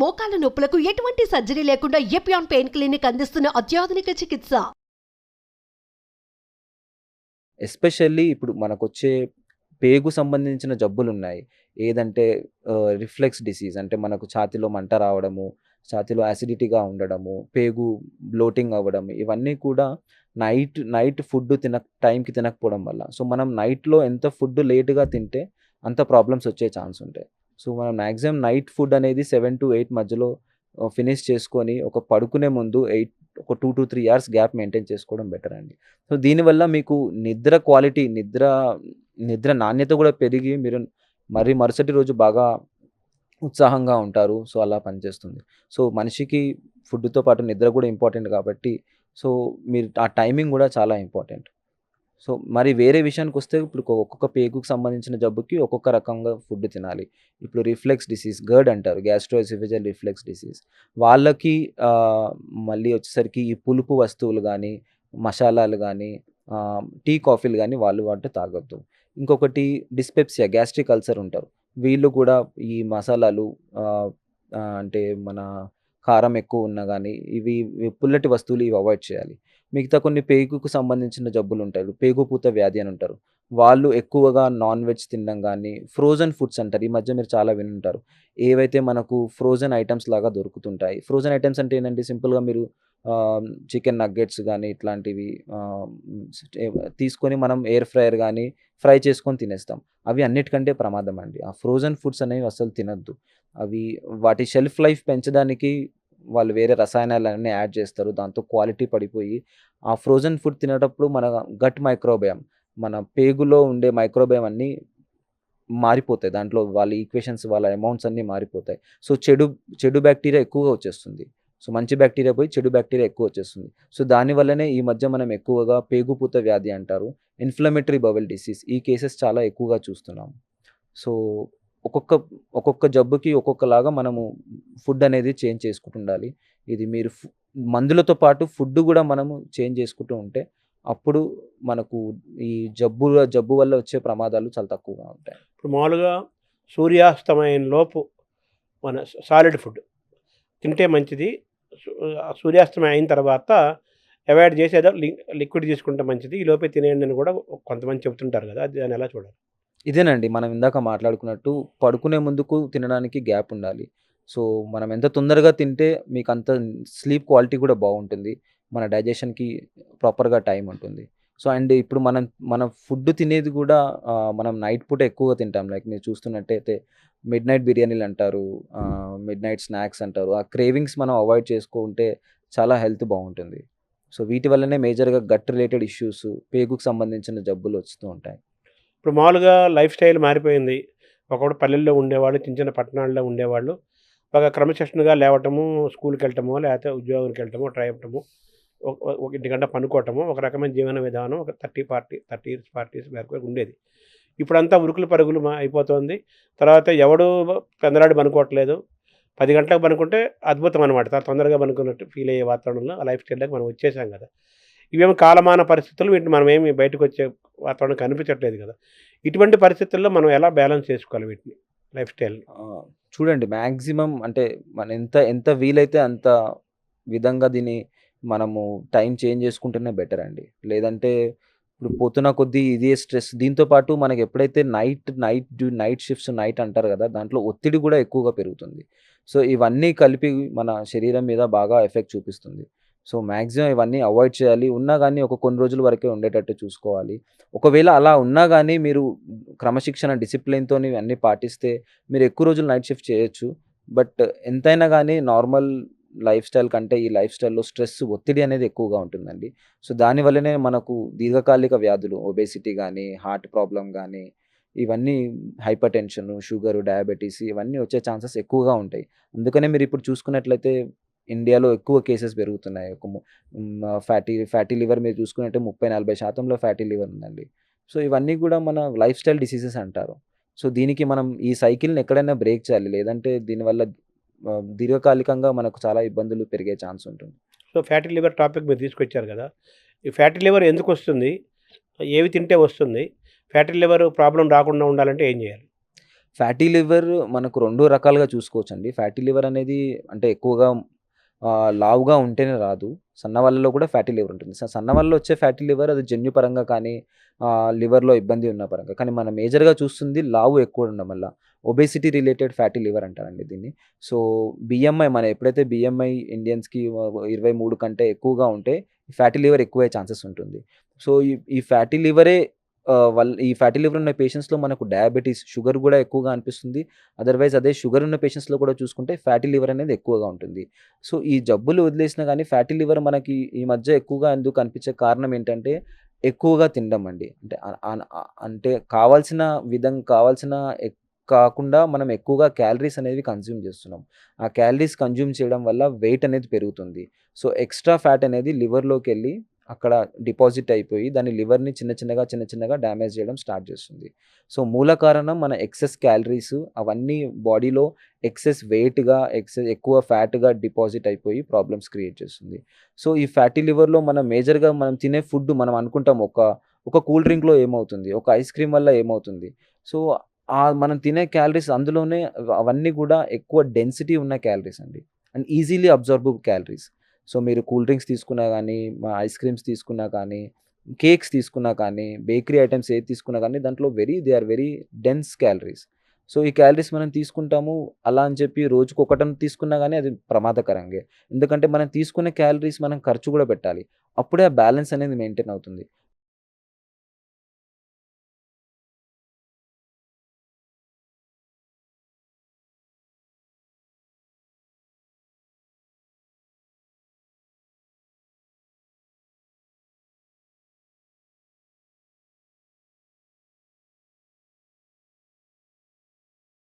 మోకాల నొప్పులకు ఎటువంటి సర్జరీ లేకుండా ఎపియాన్ పెయిన్ క్లినిక్ అందిస్తున్న అత్యాధునిక చికిత్స. ఎస్పెషల్లీ ఇప్పుడు మనకొచ్చే పేగు సంబంధించిన జబ్బులు ఉన్నాయి ఏదంటే రిఫ్లెక్స్ డిసీజ్ అంటే మనకు ఛాతీలో మంట రావడము ఛాతీలో యాసిడిటీగా ఉండడము పేగు బ్లోటింగ్ అవ్వడం ఇవన్నీ కూడా నైట్ నైట్ ఫుడ్ తిన టైంకి తినకపోవడం వల్ల. సో మనం నైట్లో ఎంత ఫుడ్ లేట్గా తింటే అంత ప్రాబ్లమ్స్ వచ్చే ఛాన్స్ ఉంటాయి. సో మనం మ్యాక్సిమం నైట్ ఫుడ్ అనేది సెవెన్ టు ఎయిట్ మధ్యలో ఫినిష్ చేసుకొని ఒక పడుకునే ముందు ఎయిట్ ఒక two to three hours gap maintain చేసుకోవడం బెటర్ అండి. సో దీనివల్ల మీకు నిద్ర క్వాలిటీ నిద్ర నిద్ర నాణ్యత కూడా పెరిగి మీరు మరి మరుసటి రోజు బాగా ఉత్సాహంగా ఉంటారు. సో అలా పనిచేస్తుంది. సో మనిషికి ఫుడ్తో పాటు నిద్ర కూడా ఇంపార్టెంట్ కాబట్టి సో మీరు ఆ టైమింగ్ కూడా చాలా ఇంపార్టెంట్ సో మరి వేరే విషయానికి వస్తే ఇప్పుడు ఒక్కొక్క- పేగుకు సంబంధించిన జబ్బుకి ఒక్కొక్క రకంగా ఫుడ్ తినాలి. ఇప్పుడు రిఫ్లెక్స్ డిసీజ్ గర్డ్ అంటారు గ్యాస్ట్రోసిఫిజల్ రిఫ్లెక్స్ డిసీజ్. వాళ్ళకి మళ్ళీ వచ్చేసరికి ఈ పులుపు వస్తువులు కానీ మసాలాలు కానీ టీ కాఫీలు కానీ వాళ్ళు వాటి తాగొద్దు. ఇంకొకటి డిస్పెప్సియా గ్యాస్ట్రిక్ అల్సర్ ఉంటారు. వీళ్ళు కూడా ఈ మసాలాలు అంటే మన కారం ఎక్కువ ఉన్నా కానీ ఇవి పుల్లటి వస్తువులు ఇవి అవాయిడ్ చేయాలి. మిగతా కొన్ని పేగుకు సంబంధించిన జబ్బులు ఉంటాయి. పేగుపూత వ్యాధి అని ఉంటారు వాళ్ళు ఎక్కువగా నాన్ వెజ్ తినడం కానీ ఫ్రోజన్ ఫుడ్స్ అంటారు. ఈ మధ్య మీరు చాలా వినుంటారు. ఏవైతే మనకు ఫ్రోజన్ ఐటమ్స్ లాగా దొరుకుతుంటాయి. ఫ్రోజన్ ఐటమ్స్ అంటే ఏంటంటే సింపుల్గా మీరు చికెన్ నగ్గెట్స్ కానీ ఇట్లాంటివి తీసుకొని మనం ఎయిర్ ఫ్రైయర్ కానీ ఫ్రై చేసుకొని తినేస్తాం. అవి అన్నిటికంటే ప్రమాదం అండి. ఆ ఫ్రోజన్ ఫుడ్స్ అనేవి అసలు తినద్దు. అవి వాటి షెల్ఫ్ లైఫ్ పెంచడానికి వాళ్ళు వేరే రసాయనాలన్నీ యాడ్ చేస్తారు. దాంతో క్వాలిటీ పడిపోయి ఆ ఫ్రోజన్ ఫుడ్ తినేటప్పుడు మన గట్ మైక్రోబయం మన పేగులో ఉండే మైక్రోబయం అన్నీ మారిపోతాయి. దాంట్లో వాళ్ళ ఈక్వేషన్స్ వాళ్ళ అమౌంట్స్ అన్నీ మారిపోతాయి. సో చెడు చెడు బ్యాక్టీరియా ఎక్కువగా వచ్చేస్తుంది. సో మంచి బ్యాక్టీరియా పోయి చెడు బ్యాక్టీరియా ఎక్కువ వచ్చేస్తుంది. సో దానివల్లనే ఈ మధ్య మనం ఎక్కువగా పేగుపూత వ్యాధి అంటారు. Inflammatory bowel disease. ఈ కేసెస్ చాలా ఎక్కువగా చూస్తున్నాం. సో ఒక్కొక్క ఒక్కొక్క జబ్బుకి ఒక్కొక్కలాగా మనము ఫుడ్ అనేది చేంజ్ చేసుకుంటూ ఉండాలి ఇది మీరు మందులతో పాటు ఫుడ్ కూడా మనము చేంజ్ చేసుకుంటూ ఉంటే అప్పుడు మనకు ఈ జబ్బు జబ్బు వల్ల వచ్చే ప్రమాదాలు చాలా తక్కువగా ఉంటాయి. ఇప్పుడు మామూలుగా సూర్యాస్తమయం లోపు మన సాలిడ్ ఫుడ్ తింటే మంచిది. సూ- సూర్యాస్తమయం అయిన తర్వాత అవాయిడ్ చేసేదో లిక్విడ్ తీసుకుంటే మంచిది. ఈ లోపే తినేయండి అని కూడా కొంతమంది చెబుతుంటారు కదా అది దాన్ని ఎలా చూడాలి? ఇదేనండి మనం ఇందాక మాట్లాడుకున్నట్టు పడుకునే ముందుకు తినడానికి గ్యాప్ ఉండాలి. సో మనం ఎంత తొందరగా తింటే మీకు అంత స్లీప్ క్వాలిటీ కూడా బాగుంటుంది. మన డైజెషన్కి ప్రాపర్గా టైం ఉంటుంది. సో అండ్ ఇప్పుడు మనం మన ఫుడ్ తినేది కూడా మనం నైట్ పూట ఎక్కువగా తింటాం. లైక్ మీరు చూస్తున్నట్టయితే మిడ్ నైట్ బిర్యానీలు అంటారు మిడ్ నైట్ స్నాక్స్ అంటారు. ఆ క్రేవింగ్స్ మనం అవాయిడ్ చేసుకుంటే చాలా హెల్త్ బాగుంటుంది. సో వీటి వల్లనే మేజర్గా గట్ రిలేటెడ్ ఇష్యూస్ పేగుకు సంబంధించిన జబ్బులు వస్తూ ఉంటాయి. ఇప్పుడు మామూలుగా లైఫ్ స్టైల్ మారిపోయింది. ఒకప్పుడు పల్లెల్లో ఉండేవాళ్ళు చిన్న చిన్న పట్టణాల్లో ఉండేవాళ్ళు. ఒక క్రమశిక్షణగా లేవటము స్కూల్కి వెళ్ళటము లేకపోతే ఉద్యోగానికి వెళ్ళటము ట్రై అవ్వటము ఒక- ఇంటి గంట పనుకోవటము ఒక రకమైన జీవన విధానం ఒక thirty party thirty years parties వరకు ఉండేది. ఇప్పుడంతా ఉరుకులు పరుగులు అయిపోతుంది. తర్వాత ఎవడు పెందరాడు పనుకోవట్లేదు. పది గంటలకు పనుకుంటే అద్భుతం అనమాట తొందరగా పనుకున్నట్టు ఫీల్ అయ్యే వాతావరణంలో ఆ లైఫ్ స్టైల్లోకి మనం వచ్చేసాం కదా. ఇవేమో కాలమాన పరిస్థితులు వీటిని మనం ఏమి బయటకు వచ్చే వాతావరణం కనిపించట్లేదు కదా. ఇటువంటి పరిస్థితుల్లో మనం ఎలా బ్యాలెన్స్ చేసుకోవాలి వీటిని లైఫ్ స్టైల్ని? చూడండి మ్యాక్సిమం అంటే మన ఎంత ఎంత వీలైతే అంత విధంగా దీన్ని మనము టైం చేంజ్ చేసుకుంటేనే బెటర్ అండి. లేదంటే ఇప్పుడు పోతున్న కొద్దీ ఇదే స్ట్రెస్. దీంతో పాటు మనకి ఎప్పుడైతే night night due night shifts night అంటారు కదా దాంట్లో ఒత్తిడి కూడా ఎక్కువగా పెరుగుతుంది. సో ఇవన్నీ కలిపి మన శరీరం మీద బాగా ఎఫెక్ట్ చూపిస్తుంది. సో మ్యాక్సిమం ఇవన్నీ అవాయిడ్ చేయాలి. ఉన్నా కానీ ఒక కొన్ని రోజుల వరకే ఉండేటట్టు చూసుకోవాలి. ఒకవేళ అలా ఉన్నా కానీ మీరు క్రమశిక్షణ డిసిప్లిన్తో అన్నీ పాటిస్తే మీరు ఎక్కువ రోజులు నైట్ షిఫ్ట్ చేయొచ్చు. బట్ ఎంతైనా కానీ నార్మల్ లైఫ్ స్టైల్ కంటే ఈ లైఫ్ స్టైల్లో స్ట్రెస్ ఒత్తిడి అనేది ఎక్కువగా ఉంటుందండి. సో దానివల్లనే మనకు దీర్ఘకాలిక వ్యాధులు ఒబేసిటీ కానీ హార్ట్ ప్రాబ్లం కానీ ఇవన్నీ హైపర్ టెన్షన్ షుగర్ డయాబెటీస్ ఇవన్నీ వచ్చే ఛాన్సెస్ ఎక్కువగా ఉంటాయి. అందుకనే మీరు ఇప్పుడు చూసుకున్నట్లయితే ఇండియాలో ఎక్కువ కేసెస్ పెరుగుతున్నాయి. ఒక ఫ్యాటీ ఫ్యాటీ లివర్ మీరు చూసుకున్నట్టే ముప్పై నలభై శాతంలో ఫ్యాటీ లివర్ ఉందండి. సో ఇవన్నీ కూడా మన లైఫ్ స్టైల్ డిసీజెస్ అంటారు. సో దీనికి మనం ఈ సైకిల్ని ఎక్కడైనా బ్రేక్ చేయాలి. లేదంటే దీనివల్ల దీర్ఘకాలికంగా మనకు చాలా ఇబ్బందులు పెరిగే ఛాన్స్ ఉంటుంది. సో ఫ్యాటీ లివర్ టాపిక్ మీరు తీసుకొచ్చారు కదా. ఈ ఫ్యాటీ లివర్ ఎందుకు వస్తుంది? ఏవి తింటే వస్తుంది? ఫ్యాటీ లివర్ ప్రాబ్లం రాకుండా ఉండాలంటే ఏం చేయాలి? ఫ్యాటీ లివర్ మనకు 2 రకాలుగా చూసుకోవచ్చండి. ఫ్యాటీ లివర్ అనేది అంటే ఎక్కువగా లావుగా ఉంటేనే రాదు. సన్న వాళ్ళలో కూడా ఫ్యాటీ లివర్ ఉంటుంది. స సన్న వాళ్ళలో వచ్చే ఫ్యాటీ లివర్ అది జన్యుపరంగా కానీ లివర్‌లో ఇబ్బంది ఉన్న పరంగా. కానీ మనం మేజర్‌గా చూస్తుంది లావు ఎక్కువ ఉండడం వల్ల. ఒబేసిటీ రిలేటెడ్ ఫ్యాటీ లివర్ అంటారండి దీన్ని. సో, బిఎంఐ మన ఎప్పుడైతే బిఎంఐ ఇండియన్స్‌కి ఇరవై మూడు కంటే ఎక్కువగా ఉంటే ఫ్యాటీ లివర్ ఎక్కువే ఛాన్సెస్ ఉంటుంది. సో, ఈ ఈ ఫ్యాటీ లివరే వాళ్ళ ఈ ఫ్యాటీ లివర్ ఉన్న పేషెంట్స్‌లో మనకు డయాబెటీస్ షుగర్ కూడా ఎక్కువగా అనిపిస్తుంది. అదర్‌వైజ్ అదే షుగర్ ఉన్న పేషెంట్స్‌లో కూడా చూసుకుంటే ఫ్యాటీ లివర్ అనేది ఎక్కువగా ఉంటుంది. సో, ఈ జబ్బులు వదిలేసినా కానీ ఫ్యాటీ లివర్ మనకి ఈ మధ్య ఎక్కువగా ఎందుకు కనిపించే కారణం ఏంటంటే ఎక్కువగా తినడం అండి. అంటే అంటే కావాల్సిన విధం కావాల్సిన కాకుండా మనం ఎక్కువగా క్యాలరీస్ అనేవి కన్జ్యూమ్ చేస్తున్నాం. ఆ క్యాలరీస్ కన్జ్యూమ్ చేయడం వల్ల వెయిట్ అనేది పెరుగుతుంది. సో, ఎక్స్‌ట్రా ఫ్యాట్ అనేది లివర్లోకి వెళ్ళి అక్కడ డిపాజిట్ అయిపోయి దాని లివర్‌ని చిన్న చిన్నగా, చిన్న చిన్నగా డ్యామేజ్ చేయడం స్టార్ట్ చేస్తుంది. సో, మూల కారణం మన ఎక్సెస్ క్యాలరీస్ అవన్నీ బాడీలో ఎక్సెస్ వెయిట్‌గా, ఎక్సెస్ ఎక్కువ ఫ్యాట్‌గా డిపాజిట్ అయిపోయి ప్రాబ్లమ్స్ క్రియేట్ చేస్తుంది. సో, ఈ ఫ్యాటీ లివర్‌లో మనం మేజర్‌గా మనం తినే ఫుడ్ మనం అనుకుంటాం ఒక ఒక కూల్ డ్రింక్‌లో ఏమవుతుంది? ఒక ఐస్ క్రీమ్ వల్ల ఏమవుతుంది? సో, ఆ మనం తినే క్యాలరీస్ అందులోనే అవన్నీ కూడా ఎక్కువ డెన్సిటీ ఉన్న క్యాలరీస్ అండి. And easily absorbable calories. So, మీరు కూల్ డ్రింక్స్ తీసుకున్నా కానీ మా ఐస్ క్రీమ్స్ తీసుకున్నా కానీ, కేక్స్ తీసుకున్నా కానీ, బేకరీ ఐటమ్స్ ఏది తీసుకున్నా కానీ దాంట్లో very they are very dense calories. So, ఈ క్యాలరీస్ మనం తీసుకుంటాము. అలా అని చెప్పి రోజుకు ఒకటం తీసుకున్నా కానీ అది ప్రమాదకరంగా ఎందుకంటే మనం తీసుకునే క్యాలరీస్ మనం ఖర్చు కూడా పెట్టాలి. అప్పుడే ఆ బ్యాలెన్స్ అనేది మెయింటైన్ అవుతుంది.